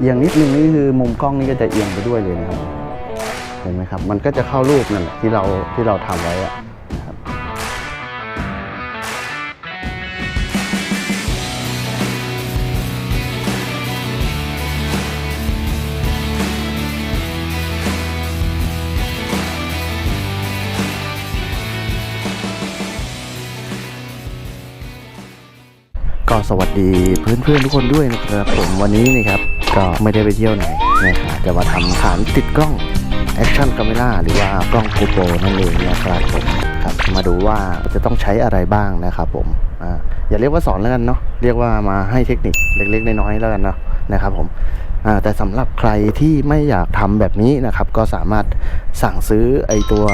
เอียงนิดนึงนี่คือมุมกล้องนี่ก็จะเอียงไปด้วยเลยนะครับเห็นไหมครับ มันก็จะเข้ารูปนั่นแหละที่เราที่เราทำไว้อะครับก็สวัสดีเพื่อนๆทุกคนด้วยนะครับผมวันนี้นี่ครับ ก็ไม่ได้ไปเที่ยวไหนนะครับจะมาทำฐานติดกล้องแอคชั่น a m เม r a หรือว่ากล้อง GoPro นั่นเองนะครับผมครับมาดูว่าจะต้องใช้อะไรบ้างนะครับผมอ่าอย่าเรียกว่าสอนแล้วกันเนาะเรียกว่ามาให้เทคนิคเล็กๆน้อยๆแล้วกันเนาะนะครับผมอ่าแต่สำหรับใครที่ไม่อยากทำแบบนี้นะครับ ก็สามารถสั่งซื้อไอตัว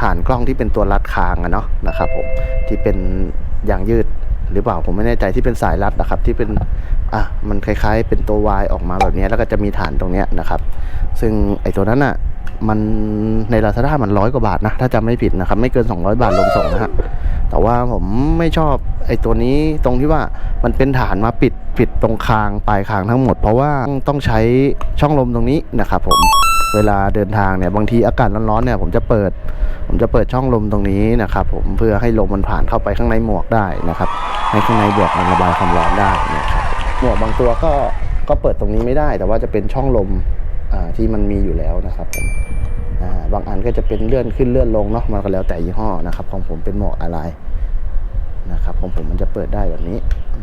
ฐานกล้องที่เป็นตัวรัดคางอะเนาะนะครับผมที่เป็นยางยืด หรือเปล่าผมไม่แน่ใจที่เป็นสายรัดนะครับที่เป็นอะมันคล้ายๆ เป็นตัววายออกมาแบบนี้แล้วก็จะมีฐานตรงเนี้ยนะครับ ซึ่งไอ้ตัวนั้นอะมันในลาซาด้ามันร้อยกว่าบาทนะ ถ้าจำไม่ผิดนะครับ ไม่เกิน 200 บาทรวมส่งนะฮะแต่ว่าผมไม่ชอบไอ้ตัวนี้ตรงที่ว่ามันเป็นฐานมาปิดปิดตรงคางปลายคางทั้งหมด เพราะว่าต้องใช้ช่องลมตรงนี้นะครับผม เวลาเดินทางเนี่ยบางทีอากาศร้อนๆเนี่ยผมจะเปิด ผมจะเปิดช่องลมตรงนี้นะครับ ผมเพื่อให้ลมมันผ่านเข้าไปข้างในหมวกได้นะครับให้ข้างในบวกมันระบายความร้อนได้นะครับหมวกบางตัวก็ก็เปิดตรงนี้ไม่ได้ แต่ว่าจะเป็นช่องลมอ่าที่มันมีอยู่แล้วนะครับผมอ่าบางอันก็จะเป็นเลื่อนขึ้นเลื่อนลงเนาะมันก็แล้วแต่ยี่ห้อนะครับ ของผมเป็นหมวกอะไรนะครับของผมมันจะเปิดได้แบบนี้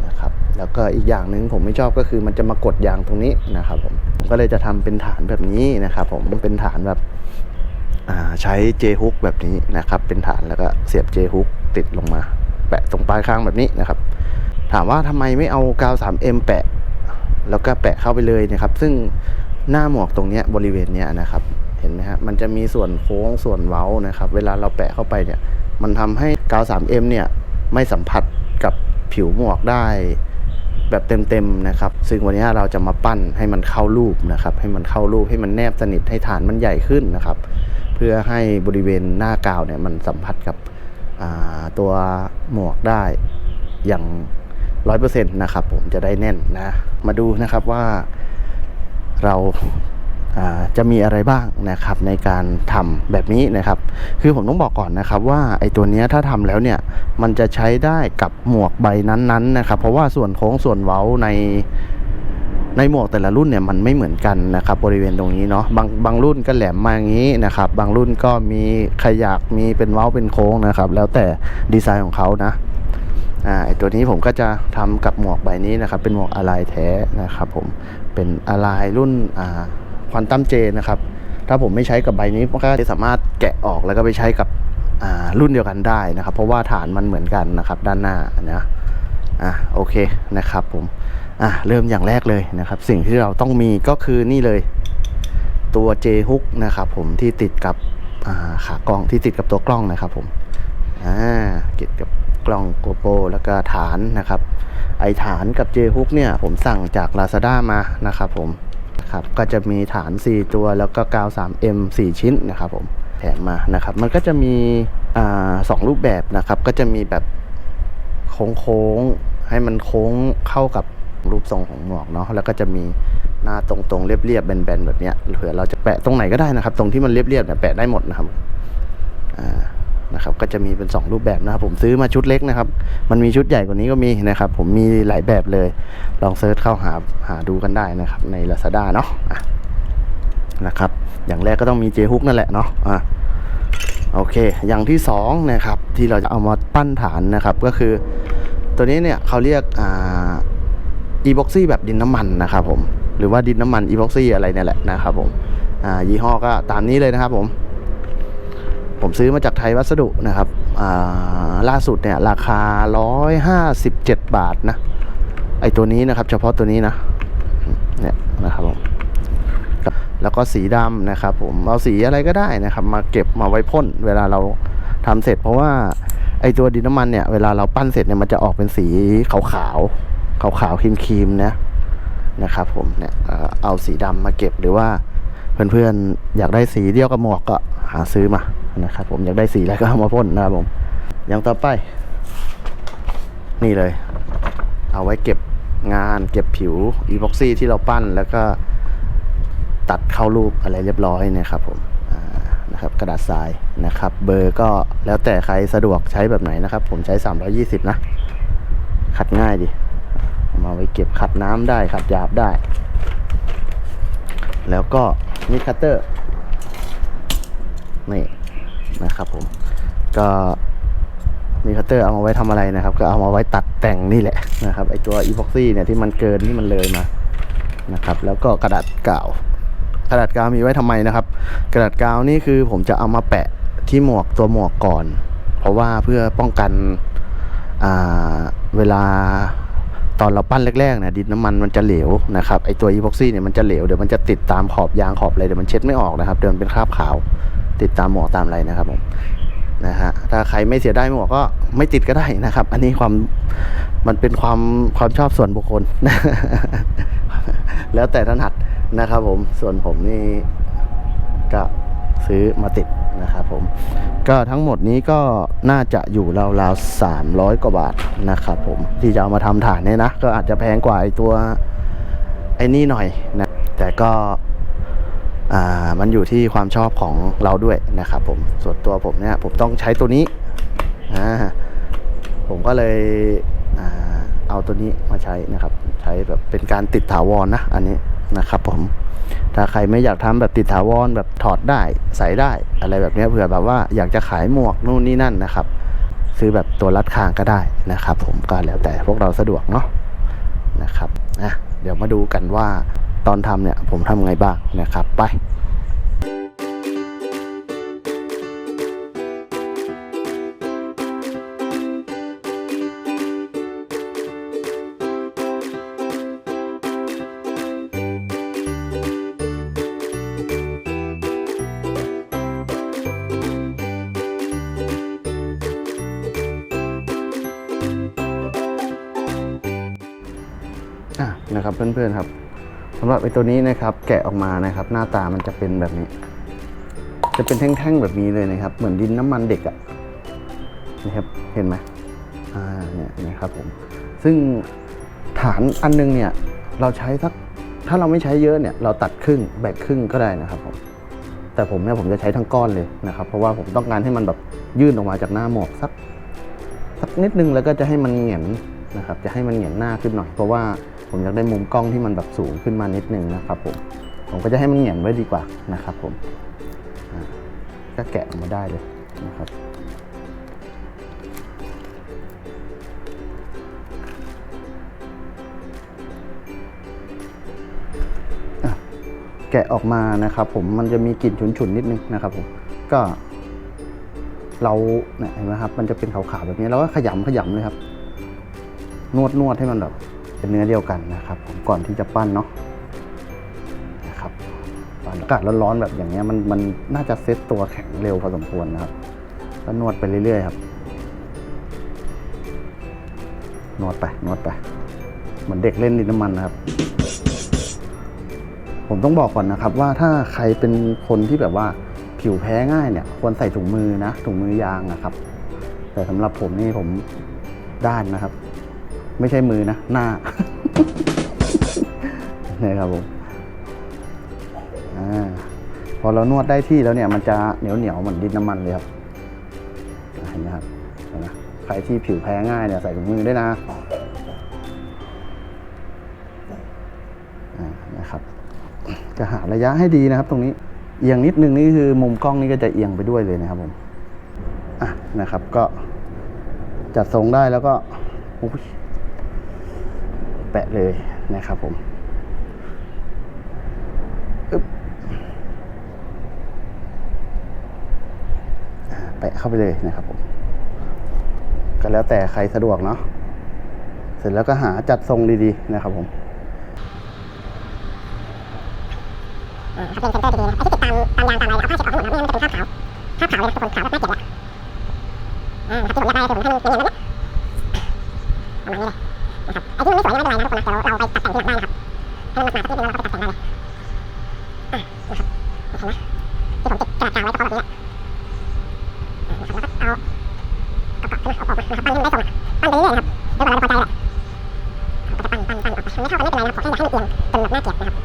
นะครับ แล้วก็อีกอย่างหนึ่งผมไม่ชอบก็คือมันจะมากดยางตรงนี้นะครับผม ก็เลยจะทำเป็นฐานแบบนี้นะครับ ผมเป็นฐานแบบใช้ J hook แบบนี้นะครับ เป็นฐานแล้วก็เสียบ J hook ติดลงมา แปะตรงปลายคางแบบนี้นะครับ ถามว่าทำไมไม่เอากาว 3M แปะ แล้วก็แปะเข้าไปเลยนะครับ ซึ่งหน้าหมวกตรงนี้บริเวณนี้นะครับ เห็นไหมฮะมันจะมีส่วนโค้งส่วนเว้านะครับ เวลาเราแปะเข้าไปเนี่ย มันทำให้กาว 3M เนี่ยไม่สัมผัสกับผิวหมวกได้ แบบเต็มๆนะครับ ซึ่งวันนี้เราจะมาปั้นให้มันเข้ารูปนะครับ ให้มันเข้ารูปให้มันแนบสนิทให้ฐานมันใหญ่ขึ้นนะครับ เพื่อให้บริเวณหน้ากาวเนี่ยมันสัมผัสกับตัวหมวกได้อย่างร้อยเปอร์เซ็นต์นะครับผมจะได้แน่นนะ มาดูนะครับว่าเรา จะมีอะไรบ้างนะครับในการทำแบบนี้นะครับ คือผมต้องบอกก่อนนะครับว่าไอ้ตัวนี้ถ้าทำแล้วเนี่ยมันจะใช้ได้กับหมวกใบนั้นๆนะครับ เพราะว่าส่วนโค้งส่วนเว้าในในหมวกแต่ละรุ่นเนี่ยมันไม่เหมือนกันนะครับบริเวณตรงนี้เนาะบางบางรุ่นก็แหลมมาอย่างนี้นะครับ บางรุ่นก็มีขยักมีเป็นเว้าเป็นโค้งนะครับ แล้วแต่ดีไซน์ของเขานะอ่าไอตัวนี้ผมก็จะทำกับหมวกใบนี้นะครับ เป็นหมวกอะลายแท้นะครับ ผมเป็นอะลายรุ่นอ่า ควอนตัมเจนะครับถ้าผมไม่ใช้กับใบนี้ก็จะสามารถแกะออกแล้วก็ไปใช้กับรุ่นเดียวกันได้นะครับ เพราะว่าฐานมันเหมือนกันนะครับด้านหน้านะอะโอเคนะครับผมอะเริ่มอย่างแรกเลยนะครับ สิ่งที่เราต้องมีก็คือนี่เลยตัว J hook นะครับผมที่ติดกับขากล้องที่ติดกับตัวกล้องนะครับผมอ่าติดกับกล้อง GoPro แล้วก็ฐานนะครับ ไอฐานกับ J hook เนี่ยผมสั่งจาก Lazada มานะครับผม ครับก็จะมีฐาน 4 ตัวแล้วก็กาว 3M 4 ชิ้นนะครับผมแถมมานะครับ มันก็จะมีอสองรูปแบบนะครับ ก็จะมีแบบโค้งๆให้มันโค้งเข้ากับรูปทรงของหมวกเนาะแล้วก็จะมีหน้าตรงๆเรียบๆแบนๆแบบเนี้ยเผื่อเราจะแปะตรงไหนก็ได้นะครับ ตรงที่มันเรียบๆเนี่ยแปะได้หมดนะครับอ่า นะครับก็จะมีเป็น 2 รูปแบบนะครับผมซื้อมาชุดเล็กนะครับ มันมีชุดใหญ่กว่านี้ก็มีนะครับ ผมมีหลายแบบเลย ลองเซิร์ชเข้าหาหาดูกันได้นะครับ ใน Lazada เนาะะนะครับ อย่างแรกก็ต้องมี J hook นั่นแหละเนาะอะโอเค อย่างที่สองนะครับที่เราจะเอามาปั้นฐานนะครับ ก็คือ ตัวนี้เนี่ยเขาเรียกอ่า e b o x y แบบดินน้ำมันนะครับผมหรือว่าดินน้ำมัน e b o x y อะไรเนี่ยแหละนะครับผมอ่ายี่ห้อก็ตามนี้เลยนะครับผม ผมซื้อมาจากไทยวัสดุนะครับล่าสุดเนี่ยราคา 157 บาทนะ ไอตัวนี้นะครับ เฉพาะตัวนี้นะ เนี่ยนะครับผมแล้วก็สีดำนะครับ ผมเอาสีอะไรก็ได้นะครับ มาเก็บมาไว้พ่นเวลาเราทำเสร็จ เพราะว่าไอตัวดินน้ำมันเนี่ยเวลาเราปั้นเสร็จเนี่ยมันจะออกเป็นสีขาวขาวขาวขาวครีมครีมๆนะนะครับ ผมเนี่ยเอ่อเอาสีดำมาเก็บหรือว่าเพื่อนๆอยากได้สีเดียวกับหมวกก็หาซื้อมา นะครับผมอยากได้สีอะไรก็เอามาพ่นนะครับผม อย่างต่อไป นี่เลย เอาไว้เก็บงานเก็บผิวอีพ็อกซี่ที่เราปั้นแล้วก็ตัดเข้ารูปอะไรเรียบร้อยนะครับผมนะครับกระดาษทรายนะครับ เบอร์ก็แล้วแต่ใครสะดวกใช้แบบไหนนะครับ ผมใช้ 320 นะ ขัดง่ายดีมาไว้เก็บขัดน้ำได้ขัดหยาบได้ แล้วก็มีดคัตเตอร์นี่ นะครับผมก็มีคัตเตอร์เอามาไว้ทำอะไรนะครับ ก็เอามาไว้ตัดแต่งนี่แหละนะครับไอตัวอีพ็อกซี่เนี่ยที่มันเกินที่มันเลยมานะครับ แล้วก็กระดาษกาว กระดาษกาวมีไว้ทำไมนะครับ กระดาษกาวนี่คือผมจะเอามาแปะที่หมวกตัวหมวกก่อน เพราะว่าเพื่อป้องกันเวลาตอนเราปั้นแรกๆเนี่ยดินน้ำมันมันจะเหลวนะครับไอตัวอีพ็อกซี่เนี่ยมันจะเหลวเดี๋ยวมันจะติดตามขอบยางขอบอะไรเดี๋ยวมันเช็ดไม่ออกนะครับ เดี๋ยวมันเป็นคราบขาว ติดตามหมวกตามอะไรนะครับผมนะฮะถ้าใครไม่เสียดายหมวกก็ไม่ติดก็ได้นะครับ อันนี้ความมันเป็นความความชอบส่วนบุคคล แล้วแต่ถนัดนะครับผมส่วนผมนี่ก็ซื้อมาติดนะครับผมก็ทั้งหมดนี้ก็น่าจะอยู่ราวๆสามร้อยกว่าบาทนะครับผมที่จะเอามาทำฐานเนี่ยนะ ก็อาจจะแพงกว่าไอตัวไอ้นี่หน่อยนะแต่ก็ มันอยู่ที่ความชอบของเราด้วยนะครับผมส่วนตัวผมเนี่ยผมต้องใช้ตัวนี้ผมก็เลยอเอาตัวนี้มาใช้นะครับ ใช้แบบเป็นการติดถาวรนะอันนี้นะครับผมถ้าใครไม่อยากทำแบบติดถาวรแบบถอดได้ใส่ได้อะไรแบบนี้เผื่อแบบว่าอยากจะขายหมวกนู่นนี่นั่นนะครับ ซื้อแบบตัวรัดคางก็ได้นะครับ ผมก็แล้วแต่พวกเราสะดวกเนาะนะครับอะเดี๋ยวมาดูกันว่า ตอนทำเนี่ยผมทำไงบ้างนะครับไปอะนะครับเพื่อนๆครับ สำหรับไอตัวนี้นะครับแกะออกมานะครับ หน้าตามันจะเป็นแบบนี้ จะเป็นแท่งๆแบบนี้เลยนะครับ เหมือนดินน้ำมันเด็กอะ่ะนะครับเห็นไหมอ่าเนี่ยนะครับผมซึ่งฐานอันนึงเนี่ยเราใช้สักถ้าเราไม่ใช้เยอะเนี่ยเราตัดครึ่งแบ่งครึ่งก็ได้นะครับผมแต่ผมเนี่ยผมจะใช้ทั้งก้อนเลยนะครับ เพราะว่าผมต้องการให้มันแบบยื่นออกมาจากหน้าหมวกสักสักนิดนึงแล้วก็จะให้มันเหงียนนะครับ จะให้มันเหงียนหน้าขึ้นหน่อย เพราะว่า ผมอยากได้มุมกล้องที่มันแบบสูงขึ้นมานิดนึงนะครับผมผมก็จะให้มันเหงียนไว้ดีกว่านะครับผมก็แกะออกมาได้เลยนะครับแกะออกมานะครับผมมันจะมีกลิ่นฉุนๆนิดนึงนะครับผมก็เราเนี่ยเห็นไหมครับ มันจะเป็นขาวๆแบบนี้เราก็ขยำขยำเลยครับ นวดนวดให้มันแบบ เป็นเนื้อเดียวกันนะครับผมก่อนที่จะปั้นเนาะนะครับปั้นอากาศร้อนๆแบบอย่างเงี้ยมันมันน่าจะเซ็ตตัวแข็งเร็วพอสมควรนะครับก็นวดไปเรื่อยๆครับนวดไปนวดไปเหมือนเด็กเล่นดินน้ำมันนะครับ ผมต้องบอกก่อนนะครับ ว่าถ้าใครเป็นคนที่แบบว่าผิวแพ้ง่ายเนี่ย ควรใส่ถุงมือนะถุงมือยางนะครับ แต่สำหรับผมนี่ผมด้านนะครับ ไม่ใช่มือนะ หน้านี่ครับผมอาพอเรานวดได้ที่แล้วเนี่ยมันจะเหนียวเหนียวๆเหมือนดินน้ำมันเลยครับเห็นไหมครับเห็นไหมใครที่ผิวแพ้ง่ายเนี่ยใส่ถุงมือได้วยนะอ่านะครับ จะหาระยะให้ดีนะครับตรงนี้เอียงนิดนึงนี่คือมุมกล้องนี่ก็จะเอียงไปด้วยเลยนะครับผมอะนะครับก็จัดทรงได้แล้วก็อุ๊ยแปะเลยนะครับผมแปะเข้าไปเลยนะครับผม ก็แล้วแต่ใครสะดวกเนาะ เสร็จแล้วก็หาจัดทรงดีๆนะครับผมถ้าเป็นเซนเตอร์ดีๆนะไอ้ที่ติดตามตามยางตามอะไรเอาผ้าเช็ดออกให้หมดนะไม่งั้นมันจะเป็นคราบขาวคราบขาวเลยนะทุกคนขาวแบบน่าเกลียดเลยอ่านะครับที่ผมอยากได้คือผมให้มันเป็นอย่างนี้ประมาณนี้เลย ไอ้ที่มันไม่สวยไม่เป็นไรนะทุกคนนะเดี๋ยวเราไปตัดแต่งทีหลังได้นะครับให้มันมาสักนิดนึงแล้วเราก็ไปตัดแต่งได้เลยอะนะครับเห็นไหมที่ผมติดกระดาษกาวไว้เฉพาแบบนี้แหละอ่านะครับแล้วก็เอาเอากลับขึ้นมาเอาออกมานะครับปั้นให้มันได้ทรงอะปั้นไปเรื่อยๆนะครับเดี๋ยวเวลาเราพอใจแหละเราก็จะปั้นปั้นปั้นมันไม่เข้ากันไม่เป็นไรนะครับขอแค่อย่าให้มันเอียงจนแบบน่าเกลียดนะครับ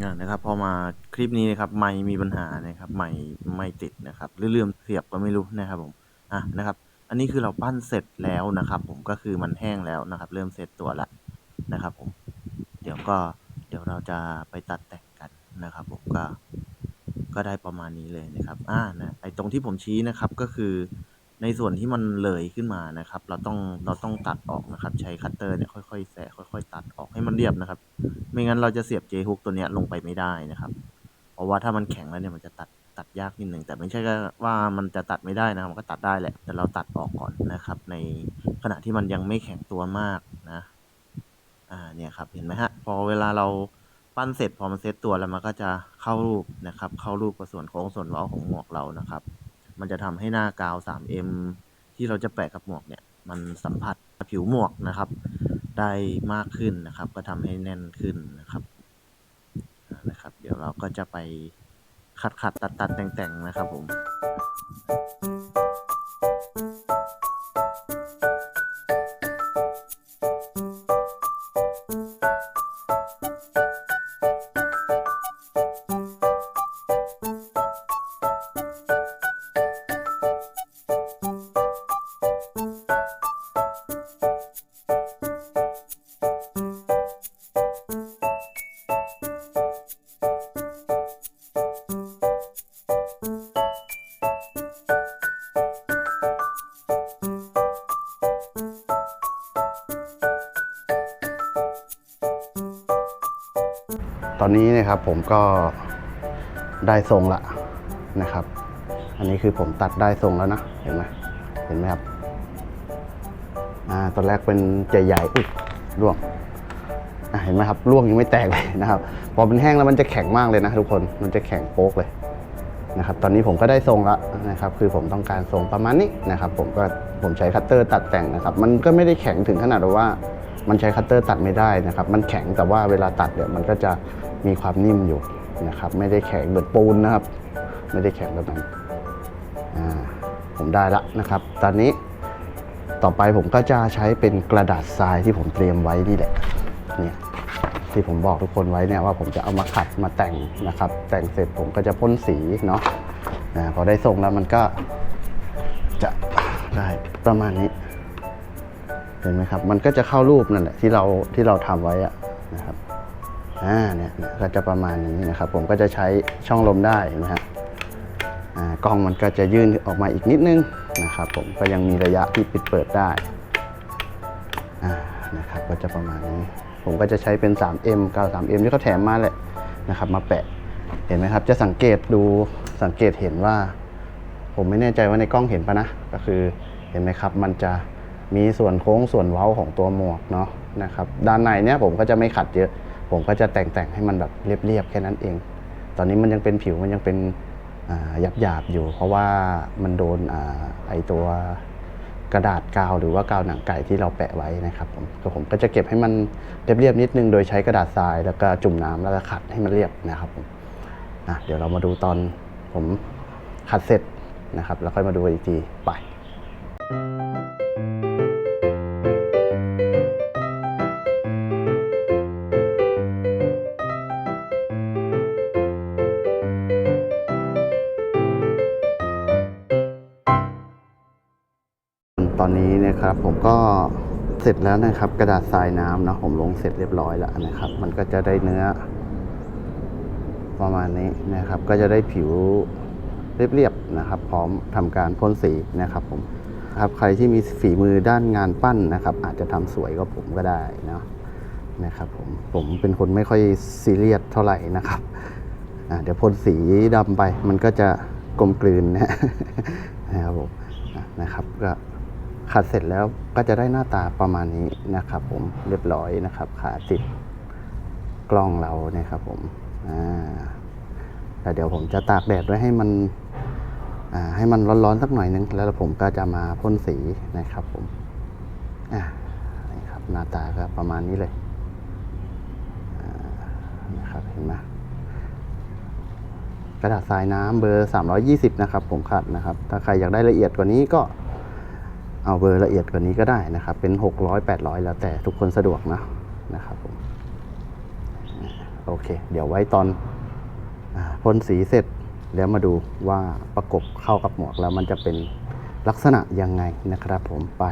อ่านะครับพอมาคลิปนี้นะครับไม่มีปัญหานะครับไม่ไม่ติดนะครับหรือลืมเสียบก็ไม่รู้นะครับผมอะนะครับ อันนี้คือเราปั้นเสร็จแล้วนะครับผมก็คือมันแห้งแล้วนะครับ เริ่มเสร็จตัวละนะครับผมเดี๋ยวก็เดี๋ยวเราจะไปตัดแต่งกันนะครับ ผมก็ก็ได้ประมาณนี้เลยนะครับอ่านะไอตรงที่ผมชี้นะครับก็คือในส่วนที่มันเลยขึ้นมานะครับ เราต้องเราต้องตัดออกนะครับ ใช้คัตเตอร์เนี่ยค่อยๆแสะค่อย ๆ ตัดออกให้มันเรียบนะครับ ไม่งั้นเราจะเสียบเจฮุกตัวเนี้ยลงไปไม่ได้นะครับ เพราะว่าถ้ามันแข็งแล้วเนี่ยมันจะตัด ตัดยากนิดหนึ่งแต่ไม่ใช่ว่ามันจะตัดไม่ได้นะครับ มันก็ตัดได้แหละ แต่เราตัดออกก่อนนะครับ ในขณะที่มันยังไม่แข็งตัวมากนะ อ่าเนี่ยครับเห็นไหมฮะ พอเวลาเราปั้นเสร็จพอมันเซตตัวแล้วมันก็จะเข้ารูปนะครับ เข้ารูปกับส่วนโค้งส่วนเว้าของหมวกเรานะครับ มันจะทำให้หน้ากาว 3M ที่เราจะแปะกับหมวกเนี่ย มันสัมผัสผิวหมวกนะครับ ได้มากขึ้นนะครับ ก็ทำให้แน่นขึ้นนะครับนะครับ เดี๋ยวเราก็จะไป ขัดขัดตัดตัดแต่งแต่งนะครับผม อนนี้นะครับผมก็ได้ทรงละนะครับ อันนี้คือผมตัดได้ทรงแล้วนะ เห็นไหมเห็นไหมครับ อ่า ตอนแรกเป็นใหญ่ๆอุ๊ยร่วงเห็นไหมครับร่วงยังไม่แตกเลยนะครับ พอเป็นแห้งแล้วมันจะแข็งมากเลยนะทุกคน มันจะแข็งโป๊กเลยนะครับ ตอนนี้ผมก็ได้ทรงแล้วนะครับ คือผมต้องการทรงประมาณนี้นะครับ ผมก็ผมใช้คัตเตอร์ตัดแต่งนะครับ มันก็ไม่ได้แข็งถึงขนาดว่า มันใช้คัตเตอร์ตัดไม่ได้นะครับ มันแข็งแต่ว่าเวลาตัดเนี่ยมันก็จะ มีความนิ่มอยู่นะครับไม่ได้แข็งเหมือนปูนนะครับ ไม่ได้แข็งแบบนั้นอ่าผมได้ละนะครับ ตอนนี้ต่อไปผมก็จะใช้เป็นกระดาษทรายที่ผมเตรียมไว้นี่แหละเนี่ยที่ผมบอกทุกคนไว้เนี่ยว่าผมจะเอามาขัดมาแต่งนะครับ แต่งเสร็จผมก็จะพ่นสีเนาะอ่าพอได้ทรงแล้วมันก็จะได้ประมาณนี้เห็นไหมครับ มันก็จะเข้ารูปนั่นแหละที่เราที่เราทำไว้อะ อ่าเนี่ยก็จะประมาณนี้นะครับ ผมก็จะใช้ช่องลมได้นะฮะอ่ากล้องมันก็จะยื่นออกมาอีกนิดนึงนะครับ ผมก็ยังมีระยะที่ปิดเปิดได้อ่านะครับก็จะประมาณนี้ ผมก็จะใช้เป็น 3M กาว 3M ที่เขาแถมมาแหละนะครับ มาแปะเห็นไหมครับ จะสังเกตดูสังเกตเห็นว่า ผมไม่แน่ใจว่าในกล้องเห็นปะนะ ก็คือเห็นไหมครับ มันจะมีส่วนโค้งส่วนเว้าของตัวหมวกเนาะนะครับ ด้านในเนี้ยผมก็จะไม่ขัดเยอะ ผมก็จะแต่งแต่งให้มันแบบเรียบๆแค่นั้นเอง ตอนนี้มันยังเป็นผิวมันยังเป็นหยาบหยาบๆอยู่ เพราะว่ามันโดนอไอตัวกระดาษกาวหรือว่ากาวหนังไก่ที่เราแปะไว้นะครับผมก็ผมก็จะเก็บให้มันเรียบๆนิดนึงโดยใช้กระดาษทรายแล้วก็จุ่มน้ำแล้วก็ขัดให้มันเรียบนะครับผมอะเดี๋ยวเรามาดูตอนผมขัดเสร็จนะครับ แล้วค่อยมาดูอีกทีไปต นะครับ ผมก็เสร็จแล้วนะครับ กระดาษทรายน้ำนะผมลงเสร็จเรียบร้อยแล้วนะครับ มันก็จะได้เนื้อ ประมาณนี้นะครับ ก็จะได้ผิวเรียบๆนะครับ พร้อมทำการพ่นสีนะครับ ผมครับใครที่มีฝีมือด้านงานปั้นนะครับ อาจจะทำสวยกว่าผมก็ได้นะนะครับ ผมผมเป็นคนไม่ค่อยซีเรียสเท่าไหร่นะครับเดี๋ยวพ่นสีดำไป มันก็จะกลมกลืนนะครับผมนะครับก็ ขัดเสร็จแล้วก็จะได้หน้าตาประมาณนี้นะครับผมเรียบร้อยนะครับ ขาติดกล้องเราเนี่ยครับผมอ่าแต่เดี๋ยวผมจะตากแดดไว้ให้มันให้มันร้อนๆสักหน่อยนึง แล้วผมก็จะมาพ่นสีนะครับผมอ่านี่ครับหน้าตาก็ประมาณนี้เลยนะครับเห็นไหมกระดาษทรายน้ำเบอร์ 320 นะครับ ผมขัดนะครับ ถ้าใครอยากได้ละเอียดกว่านี้ก็ เอาเบอร์ละเอียดกว่านี้ก็ได้นะครับ เป็น 600 800 แล้วแต่ทุกคนสะดวกนะนะครับผมโอเค เดี๋ยวไว้ตอนพ่นสีเสร็จแล้วมาดูว่าประกบเข้ากับหมวกแล้วมันจะเป็นลักษณะยังไงนะครับผมไป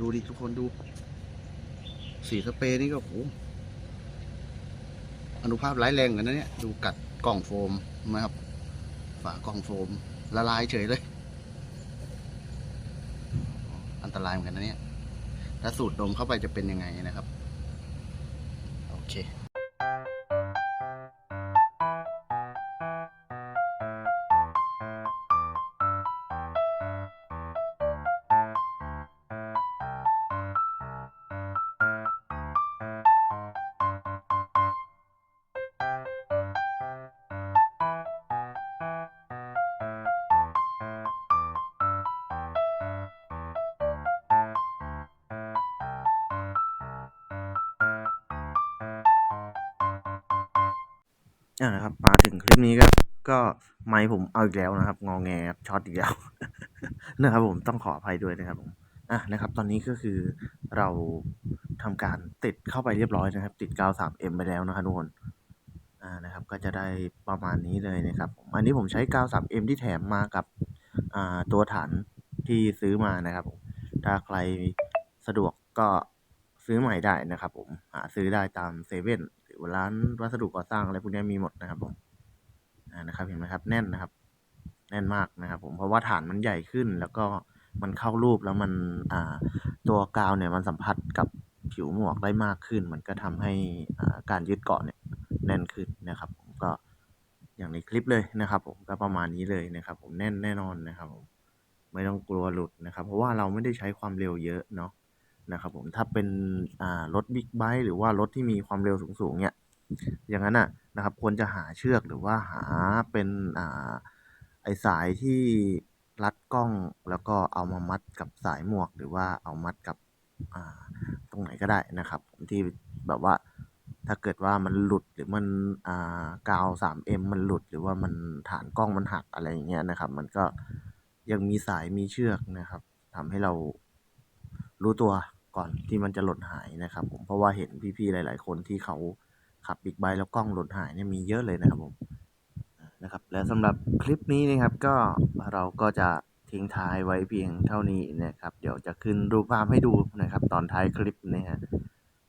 ดูดิทุกคนดู สีสเปรย์นี่ก็โหอนุภาพร้ายแรงเหมือนกันนะเนี่ยดูกัดกล่องโฟมนะครับ ฝากล่องโฟม ละลายเฉยเลย อันตรายเหมือนกันนะเนี่ยถ้าสูดดมเข้าไปจะเป็นยังไงนะครับ โอเค อ่านะครับมาถึงคลิปนี้ก็ก็ไมค์ผมเอาอีกแล้วนะครับ งองแงครับช็อตอีกแล้วนะครับผมต้องขออภัยด้วยนะครับผมอะนะครับ ตอนนี้ก็คือเราทำการติดเข้าไปเรียบร้อยนะครับ ติดกาว 3M ไปแล้วนะครับทุกคนอ่านะครับ ก็จะได้ประมาณนี้เลยนะครับผมอันนี้ผมใช้กาว 3M ที่แถมมากับอ่าตัวฐานที่ซื้อมานะครับผมถ้าใครสะดวกก็ซื้อใหม่ได้นะครับผมหาซื้อได้ตามเซเว่น ร้านวัสดุก่อสร้างอะไรพวกนี้มีหมดนะครับผมอ่านะครับเห็นไหมครับแน่นนะครับ แน่นมากนะครับ ผมเพราะว่าฐานมันใหญ่ขึ้น แล้วก็มันเข้ารูปแล้วมันอ่าตัวกาวเนี่ยมันสัมผัสกับผิวหมวกได้มากขึ้น มันก็ทำให้อ่าการยึดเกาะเนี่ยแน่นขึ้นนะครับ ผมก็อย่างในคลิปเลยนะครับ ผมก็ประมาณนี้เลยนะครับ ผมแน่นแน่นอนนะครับ ผมไม่ต้องกลัวหลุดนะครับ เพราะว่าเราไม่ได้ใช้ความเร็วเยอะเนาะ นะครับผมถ้าเป็นอ่ารถบิ๊กไบค์หรือว่ารถที่มีความเร็วสูงๆเนี่ยอย่างนั้นน่ะนะครับควรจะหาเชือกหรือว่าหาเป็นอ่าไอสายที่รัดกล้องแล้วก็เอามามัดกับสายหมวก หรือว่าเอามัดกับอ่าตรงไหนก็ได้นะครับที่แบบว่าถ้าเกิดว่ามันหลุดหรือมันอ่ากาว 3M มันหลุดหรือว่ามันฐานกล้องมันหักอะไรอย่างเงี้ยนะครับ มันก็ยังมีสายมีเชือกนะครับทำให้เรารู้ตัว ก่อนที่มันจะหล่นหายนะครับผมเพราะว่าเห็นพี่ๆหลาย ๆ คนที่เขาขับบิ๊กไบค์แล้วกล้องหล่นหายเนี่ยมีเยอะเลยนะครับผมนะครับและสำหรับคลิปนี้นะครับก็เราก็จะทิ้งท้ายไว้เพียงเท่านี้นะครับ เดี๋ยวจะขึ้นรูปภาพให้ดูนะครับ ตอนท้ายคลิปนะฮะ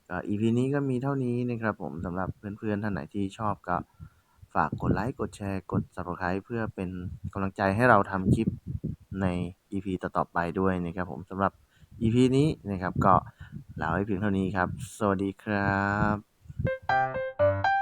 ก็ EP นี้ก็มีเท่านี้นะครับผมสำหรับเพื่อนๆท่านไหนที่ชอบก็ฝากกดไลค์กดแชร์กด subscribe เพื่อเป็นกำลังใจให้เราทำคลิปใน EP ต่อๆไปด้วยนะครับผมสำหรับ EP นี้นะครับก็ลาไว้เพียงเท่านี้ครับ สวัสดีครับ